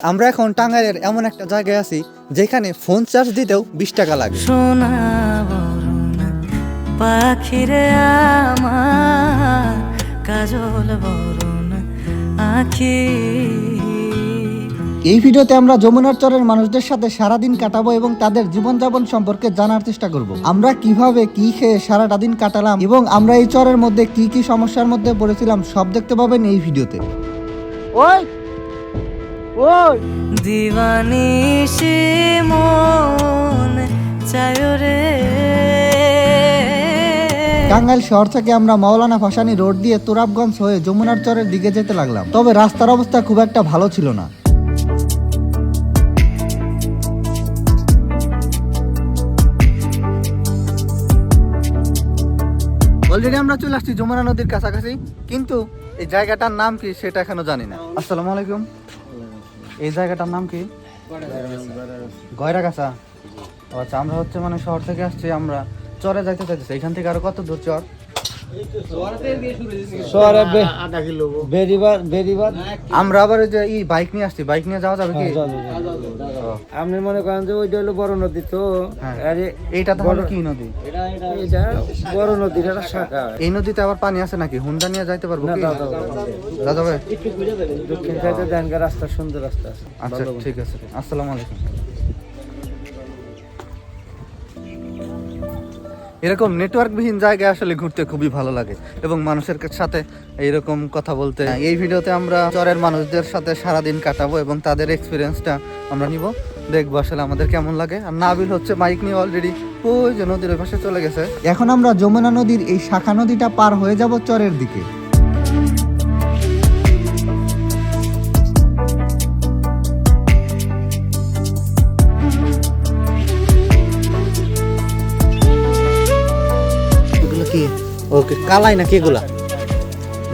আমরা এখন টাঙ্গাইলের এমন একটা জায়গায় আছি যেখানে ফোন চার্জ দিতেও বিশ টাকা লাগে। পাখিরে আমার কাজল বরণ আখি। এই ভিডিওতে আমরা যমুনার চরের মানুষদের সাথে সারাদিন কাটাবো এবং তাদের জীবনযাপন সম্পর্কে জানার চেষ্টা করব। আমরা কীভাবে কি খেয়ে সারাটা দিন কাটালাম এবং আমরা এই চরের মধ্যে কি কি সমস্যার মধ্যে পড়েছিলাম সব দেখতে পাবেন এই ভিডিওতে। দিবানি সে মন চায় রে। টাঙ্গাইল শহর থেকে আমরা মাওলানা ফাসানি রোড দিয়ে তুরাবগঞ্জ হয়ে যমুনার চরের দিকে যেতে লাগলাম। তবে রাস্তার অবস্থা খুব একটা ভালো ছিল না। অলরেডি আমরা চলে আসছি যমুনা নদীর কাছাকাছি কিন্তু এই জায়গাটার নাম কি সেটা এখনও জানি না। আসসালামু আলাইকুম। এই জায়গাটার নাম কি? গয়রা কাছা আচ্ছা আমরা হচ্ছে মানে শহর থেকে আসছি আমরা চরে যাইতে চাইতেছি। এখান থেকে আরও কত দূর চর? বে- বেরিবার বেরিবার আমরা আবার ওই যে এই বাইক নিয়ে আসছি। বাইক নিয়ে যাওয়া যাবে কি? ও, আপনি মনে করেন যে ওইটা হলো বড় নদী তো। হ্যাঁ। আরে এইটা তাহলে কি নদী? এটা বড় নদীর একটা শাখা। এই নদীতে আবার পানি আছে নাকি? হুন্ডা নিয়ে যাইতে পারব কি। যা যাবে দক্ষিণ সাইডে দেন রাস্তা সুন্দর রাস্তা আছে। আচ্ছা ঠিক আছে। আসসালামু আলাইকুম। এরকম নেটওয়ার্কবিহীন জায়গায় আসলে ঘুরতে খুবই ভালো লাগে এবং মানুষের সাথে এইরকম কথা বলতে এই ভিডিওতে আমরা চরের মানুষদের সাথে সারাদিন কাটাবো এবং তাদের এক্সপিরিয়েন্সটা আমরা নিব। দেখব আসলে আমাদের কেমন লাগে। আর নাবিল হচ্ছে মাইক নিয়ে অলরেডি ওই যে নদীর ওই পাশে চলে গেছে। এখন আমরা যমুনা নদীর এই শাখা নদীটা পার হয়ে যাব চরের দিকে। ওকে কালাই নাকি এগুলা?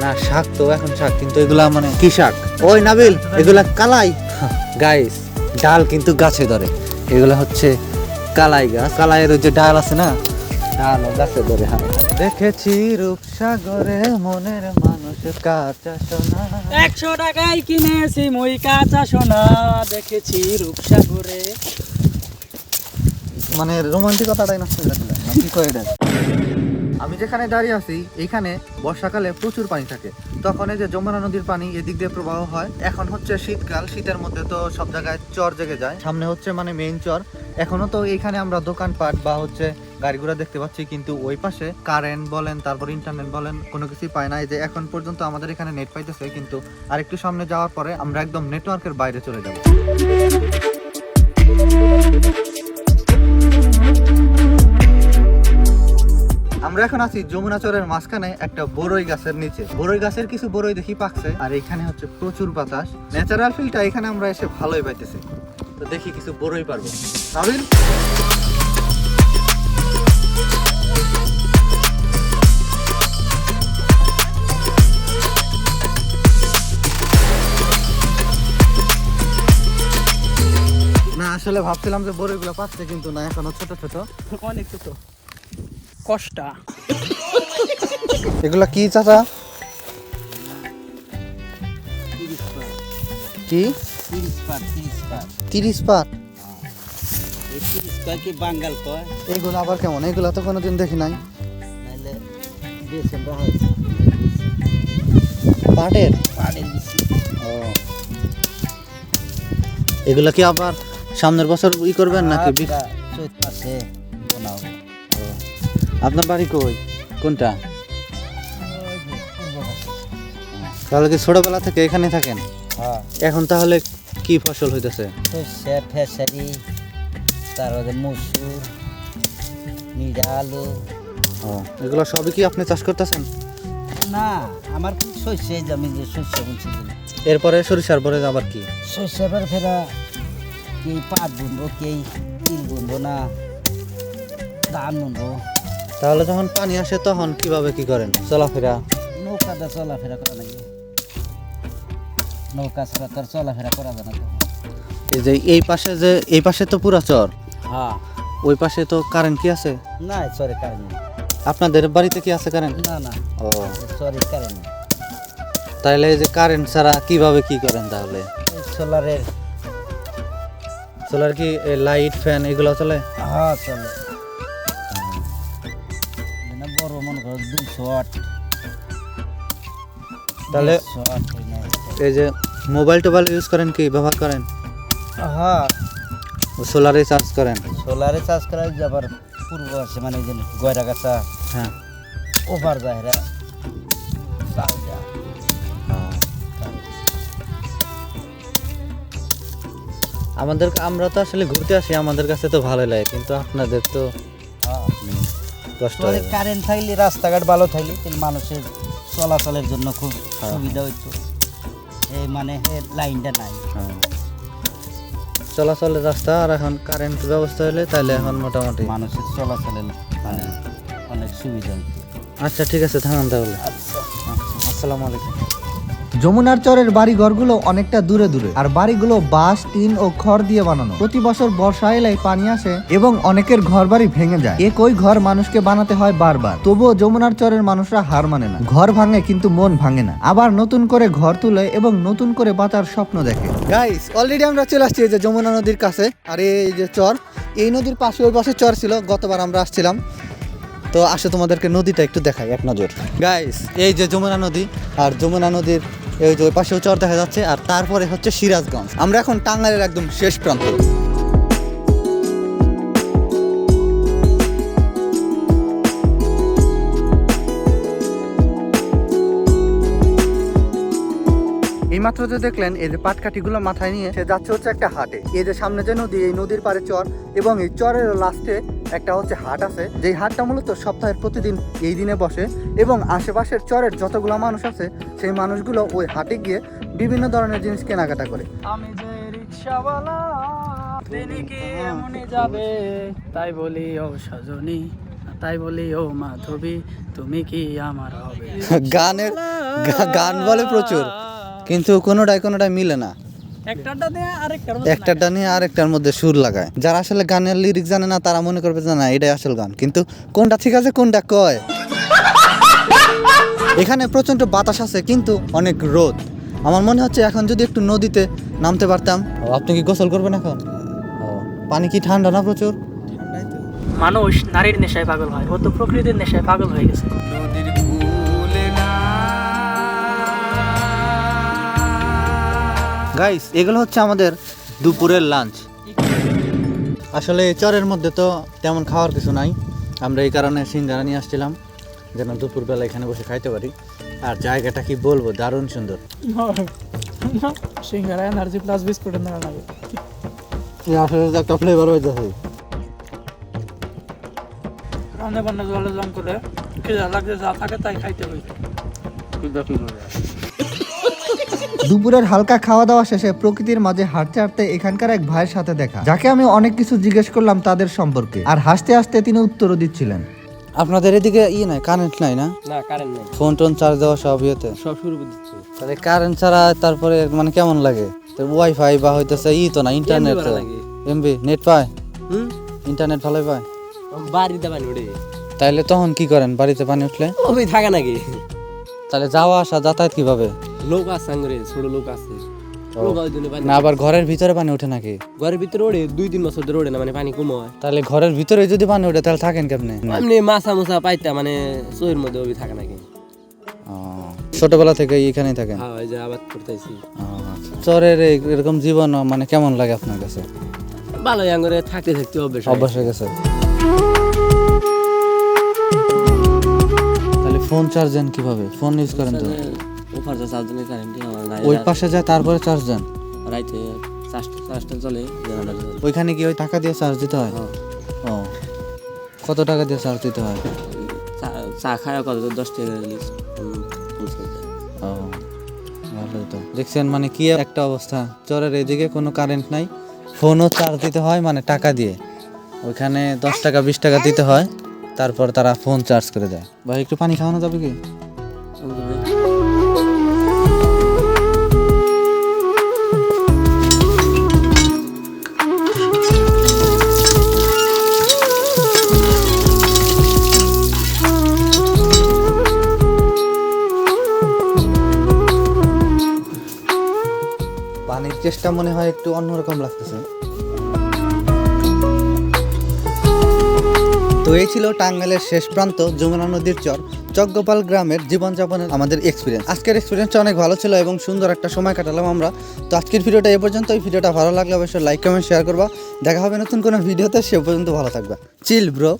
না শাক তো এখন শাক কিন্তু এগুলা মানে কি শাক? ওই নাবিল এগুলা কালাই। গাইস ডাল কিন্তু গাছে ধরে। এগুলা হচ্ছে কালাই গাছ। কালাইয়ের ওই যে ডাল আছে না ডাল গাছে ধরে হ্যাঁ। দেখেছি রূপসাগরে মনের মানুষ কাঁচা সোনা। একশো টাকায় কিনেছি মই কাঁচা সোনা। দেখেছি রূপসাগরে। মানে রোমান্টিকতাটাই নষ্ট না কি করে আমি যেখানে দাঁড়িয়ে আছি, এইখানে বর্ষাকালে প্রচুর পানি থাকে। তখন এই যে যমুনা নদীর পানি এদিক দিয়ে প্রবাহ হয়। এখন হচ্ছে শীতকাল, শীতের মধ্যে তো সব জায়গায় চর জেগে যায়। সামনে হচ্ছে মানে মেইন চর। এখনও তো এইখানে আমরা দোকানপাট বা হচ্ছে গাড়ি দেখতে পাচ্ছি, কিন্তু ওই পাশে কারেন্ট বলেন, তারপর ইন্টারনেট বলেন, কোনো কিছুই পায় না। এই যে এখন পর্যন্ত আমাদের এখানে নেট পাইতেছে, কিন্তু আরেকটু সামনে যাওয়ার পরে আমরা একদম নেটওয়ার্কের বাইরে চলে যাব। আমরা এখন আছি যমুনা চরের মাঝখানে একটা বড়ই গাছের নিচে। বড়ই গাছের কিছু বড়ই দেখি পাকছে, আর এখানে হচ্ছে প্রচুর বাতাস। ন্যাচারাল ফিলটা এখানে আমরা এসে ভালোই পাইতেছি। তো দেখি কিছু বড়ই পারব। আসলে ভাবছিলাম যে বড়ইগুলো পাচ্ছে কিন্তু না, এখনও ছোট ছোট। অনেক তো কষ্টা। এগুলা কি চাচা? কি? তিরিশ পাট। কি বাঙ্গাল কয় এগুলো আবার কেমন? এগুলো তো কোনোদিন দেখি নাই। পাটের? ও। এগুলা কি আবার সামনের বছর ই করবেন নাকি বিক- চৈত মাসে। আপনার বাড়ি কই? কোনটা? তাহলে কি ছোটবেলা থেকে এখানে থাকেন? হ্যাঁ। এখন তাহলে কি ফসল হইতেছে? সর্ষে ফেসারি তারপরে মসুর নিরা আলু। এগুলো সবই কি আপনি চাষ করতেছেন? না আমার শস্যে জমি যে শস্য বলছি এরপরে সরিষার পরে আবার কি? শস্য এবার ফেরা কে পাট বুনবো কে তিল বুনবো না ধান বুনবো। তাহলে যখন পানি আসে তখন কীভাবে কি করেন? চলাফেরা? নৌকাতে চলাফেরা করা লাগে। নৌকা ছাড়া তো চলাফেরা করা যায় না এই যে এই পাশে যে এই পাশে তো পুরা চর। হ্যাঁ। ওই পাশে তো কারেন্ট কি আছে? না চরে কারেন্ট নেই। আপনাদের বাড়িতে কি আছে কারেন্ট না না। ও। চরে কারেন্ট নেই। তাহলে এই যে কারেন্ট ছাড়া কীভাবে কি করেন তাহলে? সোলারের সোলার কি লাইট ফ্যান এগুলো চলে? হ্যাঁ চলে। তাহলে। এই যে মোবাইল টোবাইল ইউজ করেন কি? ব্যবহার করেন? হ্যাঁ সোলারে চার্জ করেন? সোলারে চার্জ করা যাবার পূর্ব আছে মানে যে গয়রা গাছা। হ্যাঁ। ওভার যায় রে আমাদের আমরা তো আসলে ঘুরতে আসি আমাদের কাছে তো ভালো লাগে কিন্তু আপনাদের তো কষ্ট হয়। কারেন্ট থাকলে রাস্তাঘাট ভালো থাকলে মানুষের চলাচলের জন্য খুব হ্যাঁ। সুবিধা হইতো। এই মানে লাইনটা নাই। হ্যাঁ। চলাচলের রাস্তা আর এখন কারেন্ট ব্যবস্থা হলে তাহলে এখন মোটামুটি। মানুষের চলাচলের মানে অনেক সুবিধা হইতো। আচ্ছা ঠিক আছে থাকুন তাহলে। আচ্ছা আসসালামু আলাইকুম। যমুনার চরের বাড়ি ঘরগুলো অনেকটা দূরে দূরে। আর বাড়িগুলো বাঁশ, টিন ও খড় দিয়ে বানানো। প্রতি বছর বর্ষা এলেই পানি আসে এবং অনেকের ঘর বাড়ি ভেঙে যায়। একই ঘর মানুষকে বানাতে হয় বারবার। তবুও যমুনার চরের মানুষরা হার মানে না। ঘর ভাঙে কিন্তু মন ভাঙে না। আবার নতুন করে ঘর তুলে এবং নতুন করে বাঁচার স্বপ্ন দেখে। গাইস অলরেডি আমরা চলে আসছি এই যে যমুনা নদীর কাছে। আর এই যে চর, এই নদীর পাশে ওই পাশে চর ছিল, গতবার আমরা আসছিলাম। তো আসে তোমাদেরকে নদীটা একটু দেখাই, এক নজর। গাইস এই যে যমুনা নদী আর যমুনা নদীর এই যে ওই পাশেও চর দেখা যাচ্ছে, আর তারপরে হচ্ছে সিরাজগঞ্জ। আমরা এখন টাঙ্গাইলের একদম শেষ প্রান্ত। এই মাত্র যে দেখলেন, এই যে পাটকাঠিগুলো মাথায় নিয়ে, সে যাচ্ছে হচ্ছে একটা হাটে। এই যে সামনে যে নদী, এই নদীর পারে চর, এবং এই চরের লাস্টে একটা হচ্ছে হাট আছে। যেই হাটটা মূলত সপ্তাহের প্রতিদিন এই দিনে বসে এবং আশেপাশের চরের যতগুলো মানুষ আছে সেই মানুষগুলো ওই হাটে গিয়ে বিভিন্ন ধরনের জিনিস কেনাকাটা করে। আমি যে রিক্সাওয়ালা তিনি কি এমনই যাবে? তাই বলি ও সজনী তাই বলি ও মাধবী তুমি কি আমার হবে? গানের গান বলে প্রচুর কিন্তু কোনোটাই কোনোটাই মিলে না। আরেকটার নিয়ে আরেকটার মধ্যে সুর লাগায়। যারা আসলে গানের লিরিক্স জানে না তারা মনে করবে যে না এটাই আসল গান। কিন্তু কোনটা ঠিক আছে কোনটা কয়? এখানে প্রচণ্ড বাতাস আছে কিন্তু অনেক রোদ। আমার মনে হচ্ছে এখন যদি একটু নদীতে নামতে পারতাম। আপনি কি গোসল করবেন এখন? পানি কি ঠান্ডা না প্রচুর? মানুষ নারীর নেশায় পাগল হয় ও তো প্রকৃতির নেশায় পাগল হয়ে গেছে। গাইস এগুলো হচ্ছে আমাদের দুপুরের লাঞ্চ আসলে চরের মধ্যে তো তেমন খাওয়ার কিছু নাই। আমরা এই কারণে সিঙ্গারা নিয়ে আসছিলাম যেন দুপুরবেলা এখানে বসে খাইতে পারি। আর জায়গাটা কি বলব দারুণ সুন্দর। সিঙ্গারা এনার্জি প্লাস বিস্কুটের না লাগে। আসলে একটা ফ্লেভার হয়ে। যাচ্ছে রান্না বান্না জলে জম করে খিদা লাগছে যা থাকে তাই খাইতে হবে দুপুরের হালকা খাওয়া দাওয়া শেষে প্রকৃতির মাঝে হাঁটতে হাঁটতে এখানকার এক ভাইয়ের সাথে দেখা যাকে আমি অনেক কিছু জিজ্ঞেস করলাম তাদের সম্পর্কে। আর হাসতে হাসতে তিনি উত্তরও দিচ্ছিলেন। আপনাদের এদিকে ইয়ে নাই কারেন্ট নাই না? না কারেন্ট নেই। ফোন টোন চার্জ দেওয়া সব ইয়েতে? সব শুরু করে দিচ্ছে। তাহলে কারেন্ট ছাড়া তারপরে মানে কেমন লাগে? ওয়াইফাই বা হইতেছে ই তো না ইন্টারনেট তো। এমবি নেট পায়? হুম? ইন্টারনেট ভালোই পায়? বাড়িতে পানি উঠে। তাইলে তখন কি করেন বাড়িতে পানি উঠলে? ওই থাকে নাকি? তাহলে যাওয়া আসা যাতায়াত কীভাবে? লোক আছে আঙ্গুরে ছোট লোক আছে। না আবার ঘরের ভিতরে পানি ওঠে নাকি? ঘরের ভিতরে ওড়ে দুই তিন বছর ধরে ওড়ে না মানে পানি কম হয়। তাহলে ঘরের ভিতরে যদি পানি ওঠে তাহলে থাকেন কেমনে? এমনি মাছা মুছা পাইতা মানে চোয়ের মধ্যে ওই থাকে নাকি। ছোটবেলা থেকে এখানেই থাকেন? হ্যাঁ যে আবাদ করতেছি। আচ্ছা। চরের এরকম জীবন মানে কেমন লাগে আপনার কাছে? ভালোই আঙ্গুরে থাকতে থাকতে অভ্যেস। অভ্যাস হয়ে গেছে? তাহলে ফোন চার্জ দেন কীভাবে? ফোন ইউজ করেন তো? ওপার যা চার দিনের কারেন্ট ওই পাশে যায় তারপরে চার্জ দেন রাইতে চাষটা চলে ওইখানে কি ওই টাকা দিয়ে চার্জ দিতে হয়? হ্যাঁ। ও। কত টাকা দিয়ে চার্জ দিতে হয়? চা- খায় কত? দশ টাকা ও ভালোই তো। দেখছেন মানে কি একটা অবস্থা। চরের এদিকে কোনো কারেন্ট নাই। ফোনও চার্জ দিতে হয় মানে টাকা দিয়ে। ওইখানে দশ টাকা বিশ টাকা দিতে হয়। তারপর তারা ফোন চার্জ করে দেয়। ভাই একটু পানি খাওয়ানো যাবে কি? কেকটা মনে হয় একটু অন্যরকম লাগতেছে। তো এই ছিল টাঙ্গাইলের শেষ প্রান্ত, যমুনা নদীর চর, চকগোপাল গ্রামের জীবনযাপনের আমাদের এক্সপিরিয়েন্স আজকের এক্সপিরিয়েন্সটা অনেক ভালো ছিল এবং সুন্দর একটা সময় কাটালাম আমরা। তো আজকের ভিডিওটা এ পর্যন্ত। এই ভিডিওটা ভালো লাগলে অবশ্যই লাইক কমেন্ট শেয়ার করবা। দেখা হবে নতুন কোনো ভিডিওতে, সে পর্যন্ত ভালো থাকবে। চিল ব্রো